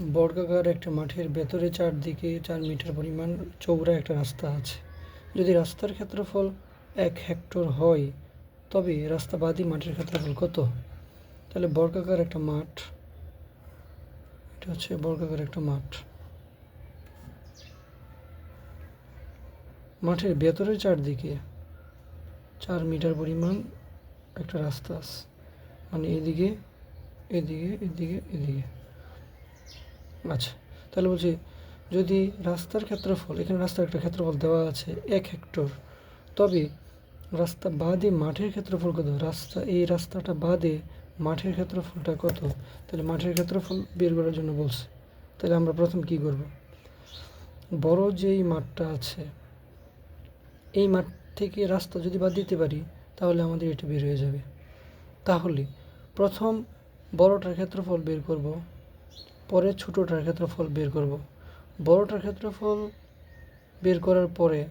বর্গাকার একটা মাঠের ভেতরে চারদিকে চার মিটার পরিমাণ চৌড়া একটা রাস্তা আছে। যদি রাস্তার ক্ষেত্রফল এক হেক্টর হয়, তবে রাস্তা বাদী মাঠের ক্ষেত্রফল কত? তাহলে বর্গাকার একটা মাঠ, এটা হচ্ছে বর্গাকার একটা মাঠ। মাঠের ভেতরের চারদিকে চার মিটার পরিমাণ একটা রাস্তা আছে। মানে এদিকে এদিকে এদিকে এদিকে। আচ্ছা তাহলে বলছি যদি রাস্তার ক্ষেত্রফল, এখানে রাস্তার একটা ক্ষেত্রফল দেওয়া আছে এক হেক্টর, তবে রাস্তা বাদে মাঠের ক্ষেত্রফল কত? রাস্তা, এই রাস্তাটা বাদে মাঠের ক্ষেত্রফলটা কত? তাহলে মাঠের ক্ষেত্রফল বের করার জন্য বলছে। তাহলে আমরা প্রথম কি করব? বড় যেই মাঠটা আছে, এই মাঠ থেকে রাস্তা যদি বাদ দিতে পারি, তাহলে আমাদের এটা বের হয়ে যাবে। তাহলে প্রথম বড়টার ক্ষেত্রফল বের করব পরে ছোটোটার ক্ষেত্রফল বের করব। বড়টার ক্ষেত্রফল বের করার পরে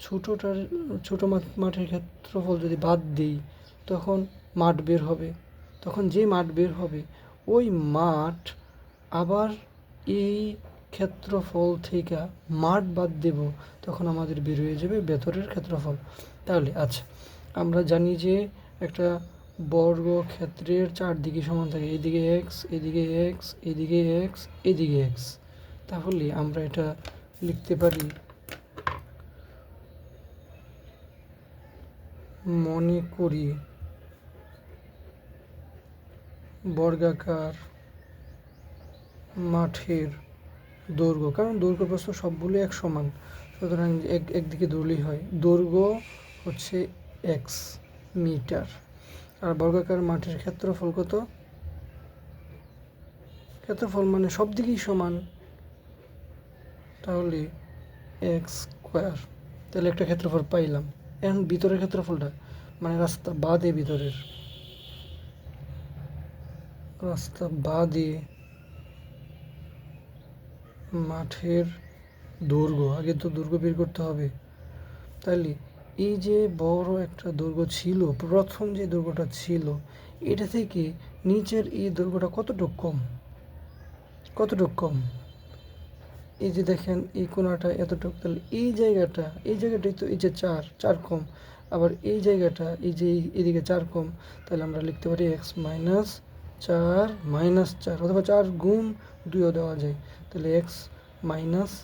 ছোটোটার, ছোটো মাঠ- মাঠের ক্ষেত্রফল যদি বাদ দিই, তখন মাঠ বের হবে। তখন যে মাঠ বের হবে, ওই মাঠ আবার এই ক্ষেত্রফল থেকে মাঠ বাদ দেব, তখন আমাদের বের হয়ে যাবে ভেতরের ক্ষেত্রফল। তাহলে আচ্ছা আমরা জানি যে একটা বর্গ ক্ষেত্রের চারদিকে সমান থাকে। এদিকে এক্স এদিকে এক্স এদিকে এক্স এদিকে এক্স তাহলে আমরা এটা লিখতে পারি মনে করি বর্গাকার মাঠের দৈর্ঘ্য। কারণ দৈর্ঘ্য প্রস্থ সবগুলো এক সমান। সুতরাং এক, একদিকে দৌড়লেই হয়। দৈর্ঘ্য হচ্ছে এক্স মিটার। আর বর্গাকার মাঠের ক্ষেত্রফল কত? ক্ষেত্রফল মানে সব দিকেই সমান। তাহলে এক্স স্কোয়ার তাহলে একটা ক্ষেত্রফল পাইলাম। এখন ভিতরের ক্ষেত্রফলটা মানে রাস্তা বাদে ভিতরের। রাস্তা বাদে মাঠের দৈর্ঘ্য আগে তো দৈর্ঘ্য বের করতে হবে। তাহলে এই যে বড় একটা দুর্গ ছিল, প্রথম যে দুর্গটা ছিল, এটা থেকে নিচের এই দুর্গটা কতটুকু কম? কতটুকু কম? এই যে দেখেন, এই কোণাটা এতটুকু, তাহলে এই জায়গাটা, এই জায়গাটাই তো এই যে চার চার কম। আবার এই জায়গাটা, এই যে এদিকে চার কম, তাহলে আমরা লিখতে পারি এক্স মাইনাস চার মাইনাস চার, অথবা চার গুণ দুইও দেওয়া যায়। তাহলে এক্স মাইনাস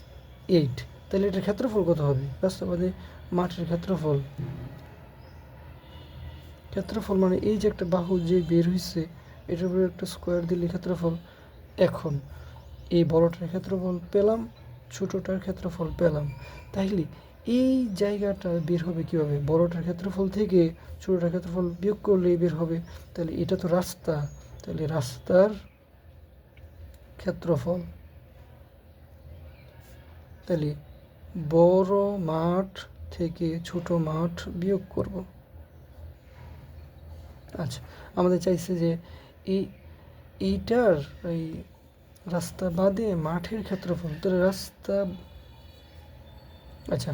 এইট তাহলে এটার ক্ষেত্রফল কত হবে? বাস্তবাদে মাঠের ক্ষেত্রফল। ক্ষেত্রফল মানে এই যে একটা বাহু যে বের হয়েছে এটার উপরে একটা স্কোয়ার দিলে ক্ষেত্রফল এখন। এই বড়টার ক্ষেত্রফল পেলাম, ছোটোটার ক্ষেত্রফল পেলাম। তাইলে এই জায়গাটা বের হবে কীভাবে? বড়টার ক্ষেত্রফল থেকে ছোটোটার ক্ষেত্রফল বিয়োগ করলেই বের হবে। তাহলে এটা তো রাস্তা। তাহলে রাস্তার ক্ষেত্রফল। তাহলে বড় মাঠ থেকে ছোট মাঠ বিয়োগ করব। আচ্ছা আমাদের চাইছে যে এই, এইটার এই রাস্তা বাদে মাঠের ক্ষেত্রফল, তাহলে রাস্তা আচ্ছা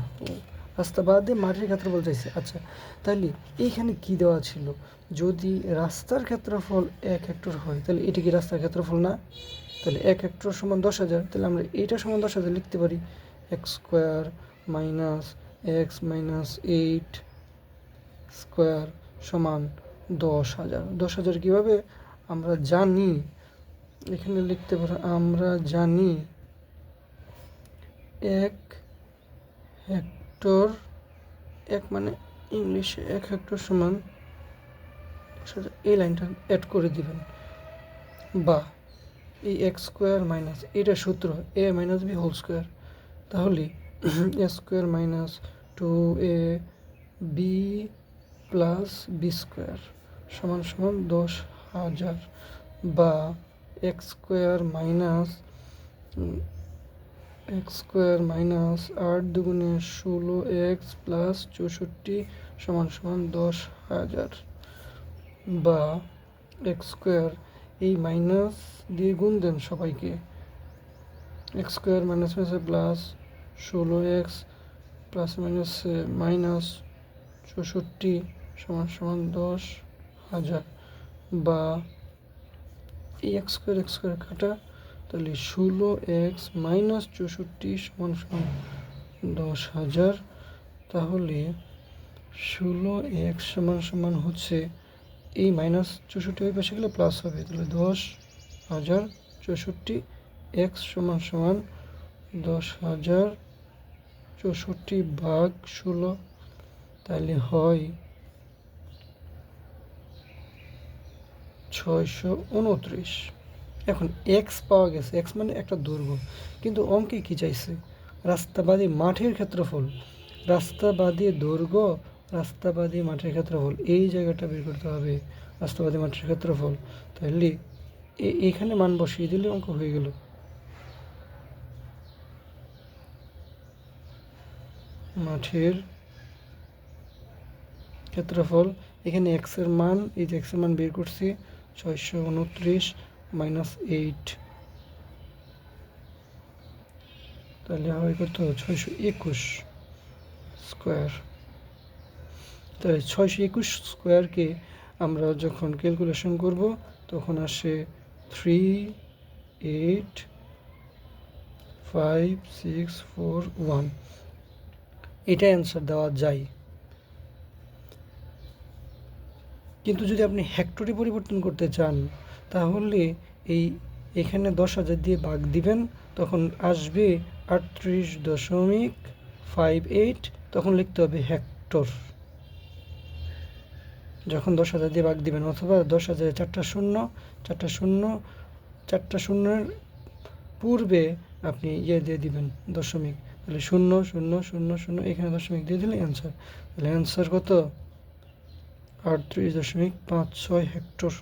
রাস্তা বাদে মাঠের ক্ষেত্রফল চাইছে। আচ্ছা তাহলে এইখানে কি দেওয়া ছিল? যদি রাস্তার ক্ষেত্রফল এক হেক্টর হয়, তাহলে এটা কি রাস্তার ক্ষেত্রফল না? তাহলে এক হেক্টর সমান দশ হাজার, তাহলে আমরা এইটা সমান দশ হাজার লিখতে পারি। X square minus X minus eight square সমান দশ হাজার। দশ হাজার কীভাবে? আমরা জানি, এখানে লিখতে পারি, আমরা জানি এক হেক্টর, এক মানে ইংলিশে এক হেক্টর সমান এই লাইনটা অ্যাড করে দিবেন। বা এই এক্স স্কোয়ার মাইনাস, এটা সূত্র A minus B whole square তাহলে A square minus two A B plus B square সমান সমান দশ হাজার বা X square minus X square minus আট দুগুণে ষোলো এক্স প্লাস চৌষট্টি সমান সমান দশ হাজার বা এক্স স্কোয়ার। এই মাইনাস দিয়ে গুণ দেন সবাইকে। এক্স স্কোয়ার মাইনাস মাইনাসে প্লাস ষোলো এক্স প্লাস মাইনাসে মাইনাস চৌষট্টি সমান সমান দশ হাজার বা এই এক্স স্কোয়ার এক্স স্কোয়ার কাটা, তাহলে ষোলো এক্স মাইনাস চৌষট্টি সমান সমান দশ হাজার। তাহলে ষোলো এক্স সমান সমান হচ্ছে এই মাইনাস চৌষট্টি ওই পাশে গেলে প্লাস হবে, তাহলে দশ হাজার চৌষট্টি এক্স সমান সমান দশ হাজার। চৌষট্টি ভাগ ষোলো, তাহলে হয় ছয়শো উনত্রিশ। এখন এক্স পাওয়া গেছে এক্স মানে একটা দৈর্ঘ্য কিন্তু অঙ্কে কি চাইছে? রাস্তাবাদী মাঠের ক্ষেত্রফল। রাস্তাবাদী দৈর্ঘ্য রাস্তাবাদী মাঠের ক্ষেত্রফল। এই জায়গাটা বের করতে হবে, রাস্তাবাদী মাঠের ক্ষেত্রফল। তাহলে এখানে মান বসিয়ে দিলে অঙ্ক হয়ে গেল। মাঠের ক্ষেত্রফল। এখানে এক্সের মান, এই যে এক্সের মান বের করছি, ছয়শো উনত্রিশ মাইনাস এইট তাহলে হয় কত? ছয়শো একুশ স্কোয়ার তাহলে ছয়শো একুশ স্কোয়ারকে আমরা যখন ক্যালকুলেশন করব, তখন আসে three eight five six four one এটা অ্যান্সার দেওয়া যায়। কিন্তু যদি আপনি হেক্টরে পরিবর্তন করতে চান, তাহলে এই এখানে দশ হাজার দিয়ে ভাগ দিবেন, তখন আসবে আটত্রিশ দশমিক ফাইভ এইট তখন লিখতে হবে হেক্টর যখন দশ হাজার দিয়ে ভাগ দিবেন, অথবা দশ হাজারে চারটা শূন্য চারটা শূন্য, চারটা শূন্যের পূর্বে আপনি ইয়ে দিয়ে দিবেন দশমিক তাহলে শূন্য শূন্য শূন্য শূন্য, এখানে দশমিক দিয়ে দিলে অ্যান্সার তাহলে অ্যান্সার কত? আটত্রিশ দশমিক পাঁচ ছয় হেক্টর।